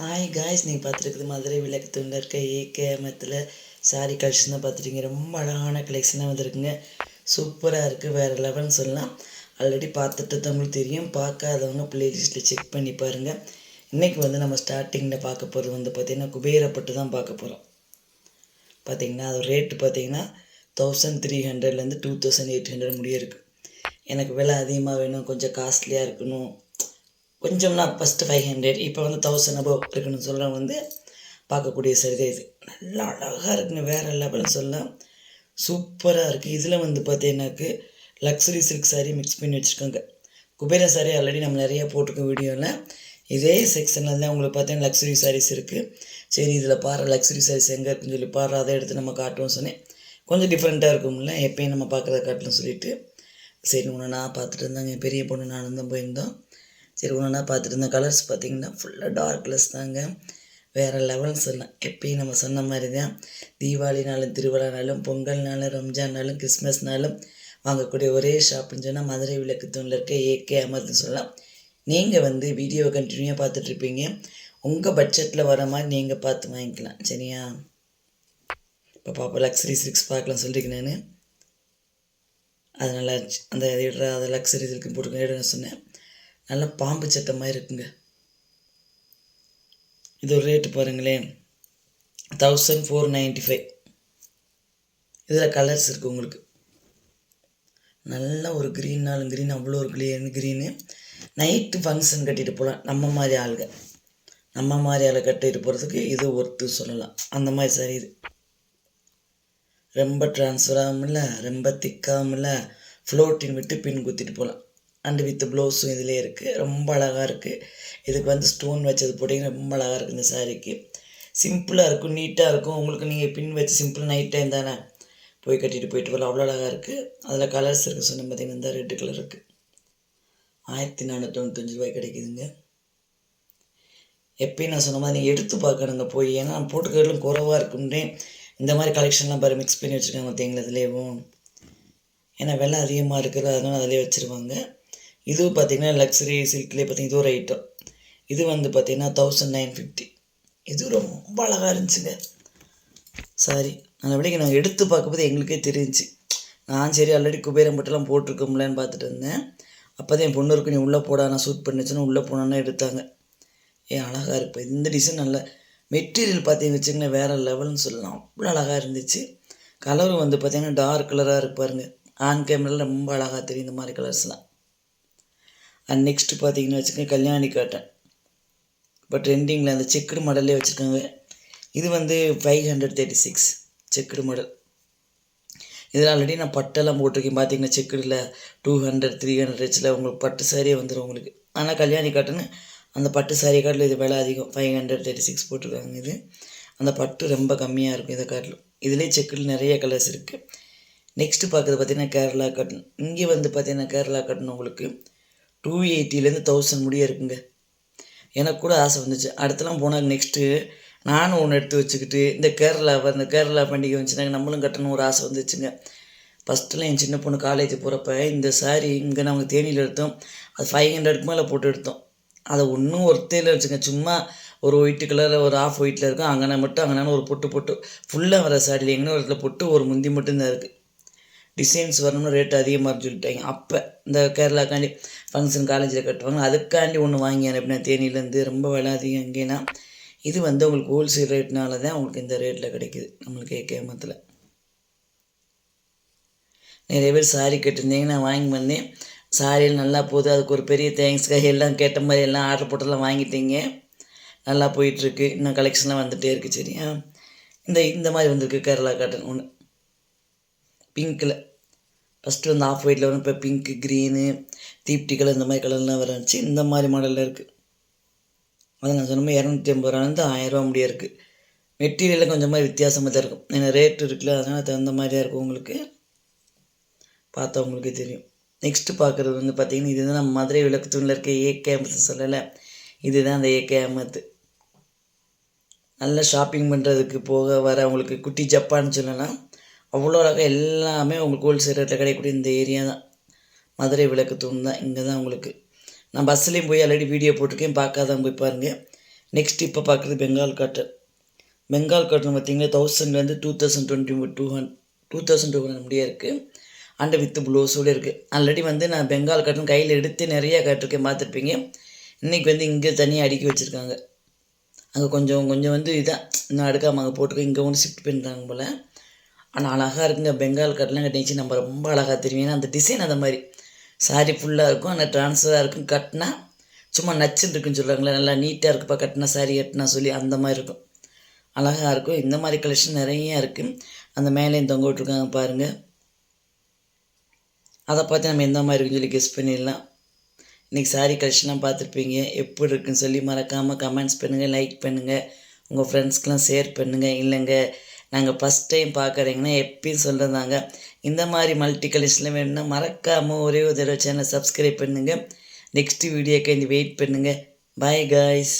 Hi guys நீங்கள் பார்த்துருக்குது மதுரை விளக்கு விளக்கத்தூண்டில் இருக்க ஏகேமத்தில் சாரி கலெக்ஷன் தான் பார்த்துருக்கீங்க. ரொம்ப அழகான கலெக்ஷனாக வந்திருக்குங்க. சூப்பராக இருக்குது வேறு லெவல்னு சொல்லலாம். ஆல்ரெடி பார்த்துட்டு தான் உங்களுக்கு தெரியும். பார்க்காதவங்க ப்ளேலிஸ்ட்டில் செக் பண்ணி பாருங்கள் இன்றைக்கி வந்து நம்ம ஸ்டார்டிங்கில் பார்க்க போகிறது வந்து பார்த்திங்கன்னா குபேரப்பட்டு தான் பார்க்க போகிறோம் பார்த்தீங்கன்னா அது ரேட்டு பார்த்தீங்கன்னா தௌசண்ட் த்ரீ ஹண்ட்ரட்லேருந்து டூ தௌசண்ட் எயிட் ஹண்ட்ரட் முடிய இருக்குது எனக்கு விலை அதிகமாக வேணும். கொஞ்சம் காஸ்ட்லியாக இருக்கணும். கொஞ்சம்னா ஃபஸ்ட்டு ஃபைவ் ஹண்ட்ரட் இப்போ வந்து தௌசண்ட் அபவ் இருக்குன்னு சொல்கிறவங்க வந்து பார்க்கக்கூடிய சரிதை இது. நல்லா அழகாக இருக்குங்க வேறு லெவல்னு சொல்லலாம் சூப்பராக இருக்குது இதில் வந்து பார்த்தீங்கன்னாக்கு லக்ஸரி சில்க் சாரீ மிக்ஸ் பண்ணி வச்சுருக்காங்க. குபேர சாரீ ஆல்ரெடி நம்ம நிறைய போட்டிருக்கோம் வீடியோவில் இதே செக்ஷனில் தான் உங்களுக்கு பார்த்தீங்கன்னா லக்ஸரி சாரீஸ் இருக்குது சரி இதில் பாரு லக்ஸரி சாரீஸ் எங்கே இருக்குன்னு சொல்லி பாரு அதை எடுத்து நம்ம காட்டுவோம் சொன்னேன். கொஞ்சம் டிஃப்ரெண்ட்டாக இருக்கும்ல எப்பயும் நம்ம பார்க்குறத காட்டலாம் சொல்லிட்டு. சரி ஒன்று நான் பார்த்துட்டு இருந்தாங்க பெரிய பொண்ணு நானும் தான் போயிருந்தோம். சரி ஒன்றுனா பார்த்துட்டு இருந்த கலர்ஸ் பார்த்திங்கன்னா ஃபுல்லாக டார்க் கலர்ஸ் தாங்க. வேறு லெவல்னு சொல்லலாம் எப்பயும் நம்ம சொன்ன மாதிரி தான் தீபாவளினாலும் திருவிழானாலும் பொங்கல்னாலும் ரம்ஜான்னாலும் கிறிஸ்மஸ்னாலும் வாங்கக்கூடிய ஒரே ஷாப்புன்னு சொன்னால் மதுரை விளக்கு தூணில் இருக்க ஏகே அமர்னு சொல்லலாம். நீங்கள் வந்து வீடியோவை கண்டினியூவாக பார்த்துட்ருப்பீங்க உங்கள் பட்ஜெட்டில் வர மாதிரி நீங்கள் பார்த்து வாங்கிக்கலாம். சரியா? இப்போ பாப்பா லக்ஸரி சில்க்ஸ் பார்க்கலாம் சொல்லியிருக்கேன் நான். அது நல்லா இருந்துச்சு. அந்த அதை லக்ஸரி சில்க்கு போட்டுக்க எடுன்னு சொன்னேன். நல்லா பாம்பு சட்டை மாதிரி இருக்குங்க. இது ஒரு ரேட்டு பாருங்களேன். தௌசண்ட் ஃபோர் நைன்ட்டி ஃபைவ் இதில் கலர்ஸ் இருக்குது உங்களுக்கு. நல்ல ஒரு க்ரீன்னாலும் க்ரீன் அவ்வளோ ஒரு க்ளீன் க்ரீனு நைட்டு ஃபங்க்ஷன் கட்டிட்டு போகலாம் நம்ம மாதிரி ஆளுங்க. நம்ம மாதிரி ஆளை கட்டிட்டு போகிறதுக்கு இது ஒர்த்து சொல்லலாம். அந்த மாதிரி சரி இது. ரொம்ப ட்ரான்ஸ்ஃபர் ஆகும்ல ரொம்ப திக்காகும்ல ஃப்ளோட்டின் விட்டு பின் குத்திட்டு போகலாம் அண்டு வித் ப்ளவுஸும் இதிலே இருக்குது ரொம்ப அழகாக இருக்குது இதுக்கு வந்து ஸ்டோன் வச்சது போட்டிங்கன்னா ரொம்ப அழகாக இருக்குது இந்த சாரீக்கு. சிம்பிளாக இருக்கும் நீட்டாக இருக்கும். உங்களுக்கு நீங்கள் பின் வச்சு சிம்பிள் நைட் டைம் தானே போய் கட்டிட்டு போயிட்டு வரலாம். அவ்வளோ அழகாக இருக்குது அதில் கலர்ஸ் இருக்குது சொன்ன பார்த்தீங்கன்னா இந்த ரெட்டு கலர் இருக்குது ஆயிரத்தி நானூற்றி தொண்ணூத்தஞ்சு ரூபாய் கிடைக்குதுங்க. எப்பயும் நான் சொன்ன மாதிரி நீங்கள் எடுத்து பார்க்கணுங்க போய். ஏன்னா போட்டுக்கிறதும் குறவாக இருக்கும்னே. இந்த மாதிரி கலெக்ஷன்லாம் பாரு மிக்ஸ் பண்ணி வச்சுருக்காங்க பார்த்தீங்களா இதுலேயும். ஏன்னா வெலை அதிகமாக இருக்குது அதனால அதிலே வச்சுருவாங்க. இதுவும் பார்த்தீங்கன்னா லக்ஸரி சில்க்லேயே பார்த்தீங்கன்னா இது ஒரு ஐட்டம் இது வந்து பார்த்திங்கன்னா தௌசண்ட் நைன் ஃபிஃப்டி இது ரொம்ப அழகாக இருந்துச்சுங்க. சாரி நல்லபடிக்கு நாங்கள் எடுத்து பார்க்கும்போது எங்களுக்கே தெரிஞ்சுச்சு. நான் சரி ஆல்ரெடி குபேரம் பட்டெல்லாம் போட்டிருக்கோம்லன்னு பார்த்துட்டு இருந்தேன். அப்போ தான் என் பொண்ணு இருக்கு நீ உள்ளே போடா நான் சூட் பண்ணிச்சுன்னு உள்ளே போனோன்னா எடுத்தாங்க. ஏன் அழகாக இருப்பேன் இந்த டிசைன் நல்ல மெட்டீரியல் பார்த்தீங்க வச்சுங்கன்னா வேறு லெவல்னு சொல்லலாம். அவ்வளோ அழகாக இருந்துச்சு. கலரும் வந்து பார்த்தீங்கன்னா டார்க் கலராக இருப்பாருங்க ஆன் கேமராவில் ரொம்ப அழகாக தெரியும் இந்த மாதிரி கலர்ஸ்லாம் அண்ட் நெக்ஸ்ட் பார்த்தீங்கன்னா வச்சுக்கோங்க கல்யாணி காட்டன் இப்போ ட்ரெண்டிங்கில் அந்த செக்குடு மாடல்லே வச்சுருக்காங்க. இது வந்து five hundred thirty six checked model இதில் ஆல்ரெடி நான் பட்டெல்லாம் போட்டிருக்கேன். பார்த்தீங்கன்னா செக்குடில் டூ ஹண்ட்ரட் த்ரீ ஹண்ட்ரட் ரேட்ஸில் உங்களுக்கு பட்டு சாரியே வந்துடும் உங்களுக்கு. ஆனால் கல்யாணி காட்டுன்னு அந்த பட்டு சாரியை காட்டில் இது விலை அதிகம். ஃபைவ் ஹண்ட்ரட் தேர்ட்டி சிக்ஸ் போட்டிருக்காங்க இது. அந்த பட்டு ரொம்ப கம்மியாக இருக்கும் இதை காட்டிலும். இதுலேயே செக்குடில் நிறைய கலர்ஸ் இருக்குது நெக்ஸ்ட்டு பார்க்குறது பார்த்தீங்கன்னா கேரளா காட்டன் இங்கே வந்து பார்த்தீங்கன்னா கேரளா காட்டன் உங்களுக்கு டூ எயிட்டிலேருந்து தௌசண்ட் முடிய இருக்குங்க. எனக்கு கூட ஆசை வந்துச்சு. அடுத்தலாம் போனால் நெக்ஸ்ட்டு நானும் ஒன்று எடுத்து வச்சுக்கிட்டு இந்த கேரளா இந்த கேரளா பண்டிகை வந்துச்சுனாங்க நம்மளும் கட்டணும் ஒரு ஆசை வந்துச்சுங்க. ஃபஸ்ட்டுலாம் என் சின்ன பொண்ணு காலேஜ் போகிறப்ப இந்த சாரீ இங்கே நாங்கள் தேனியில் எடுத்தோம். அது ஃபைவ் ஹண்ட்ரடுக்கு மேலே போட்டு எடுத்தோம். அதை ஒன்றும் ஒருத்தையில் வச்சுங்க. சும்மா ஒரு ஒயிட்டு கலரில் ஒரு ஆஃப் ஒயிட்டில் இருக்கும். அங்கேனா மட்டும் அங்கன ஒரு பொட்டு பொட்டு. ஃபுல்லாக வர சாரியில் எங்கன்னா ஒரு இடத்துல பொட்டு ஒரு முந்தி மட்டும்தான் இருக்குது டிசைன்ஸ் வரணும்னு ரேட் அதிகமாக சொல்லிட்டாங்க. அப்போ இந்த கேரளாக்காண்டி ஃபங்க்ஷன் காலேஜில் கட்டுவாங்க அதுக்காண்டி ஒன்று வாங்கினேன் அப்படின்னா தேனியிலேருந்து ரொம்ப விலை அதிகம் எங்கேனா இது வந்து உங்களுக்கு ஹோல்சேல் ரேட்னால தான் உங்களுக்கு இந்த ரேட்டில் கிடைக்குது நம்மளுக்கு கேமத்தில் நிறைய பேர் சாரி கேட்டிருந்தீங்க நான் வாங்கி வந்தேன். சாரியில் நல்லா போகுது அதுக்கு ஒரு பெரிய தேங்க்ஸ்க்காக எல்லாம் கேட்ட மாதிரி எல்லாம் ஆர்டர் போட்டெல்லாம் வாங்கிட்டீங்க. நல்லா போயிட்டுருக்கு இன்னும் கலெக்ஷன்லாம் வந்துகிட்டே இருக்குது சரியா? இந்த இந்த மாதிரி வந்திருக்கு கேரளா காட்டன் ஒன்று பிங்க்கில் ஃபஸ்ட்டு வந்து ஆஃப் ஒயிட்டில் வரும் இப்போ பிங்க்கு க்ரீனு தீப்டி கலர் இந்த மாதிரி கலர்லாம் வரச்சு இந்த மாதிரி மாடலில் இருக்குது அது நான் சொன்ன மாதிரி இரநூத்தி ஐம்பது ரூபாலேருந்து ஆயிரரூவா முடிய இருக்குது மெட்டீரியலில் கொஞ்சம் மாதிரி வித்தியாசமாக தான் இருக்கும். ஏன்னா ரேட் இருக்குல்ல அதனால் தகுந்த மாதிரியாக இருக்கும் உங்களுக்கு. பார்த்தா உங்களுக்கு தெரியும். நெக்ஸ்ட்டு பார்க்குறது வந்து பார்த்திங்கன்னா இதுதான் நம்ம மதுரை விளக்குத்தூணில் இருக்க ஏகே அமத்து சொல்லலை. இதுதான் அந்த ஏகே அமத்து நல்லா ஷாப்பிங் பண்ணுறதுக்கு போக வர அவங்களுக்கு குட்டி ஜப்பான்னு சொல்லலாம். அவ்வளோ அழகாக எல்லாமே உங்களுக்கு ஹோல்சேல் ரேட்டில் கிடைக்கக்கூடிய இந்த ஏரியா தான். மதுரை விளக்குத்தூண் தான் இங்கே தான் உங்களுக்கு. நான் பஸ்லேயும் போய் ஆல்ரெடி வீடியோ போட்டிருக்கேன் பார்க்காதவங்க போய் பாருங்கள் நெக்ஸ்ட் இப்போ பார்க்குறது பெங்கால் காட்டன் பெங்கால் காட்டன் பார்த்தீங்கன்னா தௌசண்ட்லேருந்து two thousand twenty two hundred two thousand two hundred முடிய இருக்குது அண்ட் வித்து ப்ளவுஸோடு இருக்குது ஆல்ரெடி வந்து நான் பெங்கால் காட்டன் கையில் எடுத்து நிறையா காட்டிருக்கேன் பார்த்துருப்பீங்க. இன்றைக்கி வந்து இங்கே தனியாக அடுக்கி வச்சுருக்காங்க. அங்கே கொஞ்சம் கொஞ்சம் வந்து இதான். இன்னும் அடுக்காமல் அங்கே போட்டுக்கோ இங்கே ஒன்று ஷிஃப்ட் பண்ணுறாங்க போல். ஆனால் அழகாக இருக்குங்க. பெங்கால் கட்லாம் கட்டிச்சு நம்ம ரொம்ப அழகாக தெரியும். ஏன்னா அந்த டிசைன் அந்த மாதிரி. சாரி ஃபுல்லாக இருக்கும். ஆனால் ட்ரான்ஸ்ஃபராக இருக்கும். கட்டினா சும்மா நச்சுன்னு இருக்குன்னு சொல்கிறாங்களே நல்லா நீட்டாக இருக்குப்பா கட்டினா சாரி கட்டினா சொல்லி அந்த மாதிரி இருக்கும். அழகாக இருக்கும். இந்த மாதிரி கலெக்ஷன் நிறைய இருக்குது அந்த மேலேயும் தொங்க விட்ருக்காங்க பாருங்கள் அதை பார்த்து நம்ம எந்த மாதிரி இருக்குன்னு சொல்லி கெஸ் பண்ணிடலாம். இன்றைக்கி சாரி கலெக்ஷன்லாம் பார்த்துருப்பீங்க. எப்படி இருக்குன்னு சொல்லி மறக்காமல் கமெண்ட்ஸ் பண்ணுங்கள் லைக் பண்ணுங்கள் உங்கள் ஃப்ரெண்ட்ஸ்க்கெலாம் ஷேர் பண்ணுங்கள் இல்லைங்க நாங்கள் ஃபஸ்ட் டைம் பார்க்குறீங்கன்னா எப்பயும் சொல்கிறதாங்க இந்த மாதிரி மல்டி கலெக்ஷனில் வேணும்னா மறக்காமல் ஒரே ஒரு தடவை சேனலை சப்ஸ்கிரைப் பண்ணுங்கள் நெக்ஸ்ட் வீடியோக்கு இந்த வெயிட் பண்ணுங்கள் பாய் காய்ஸ்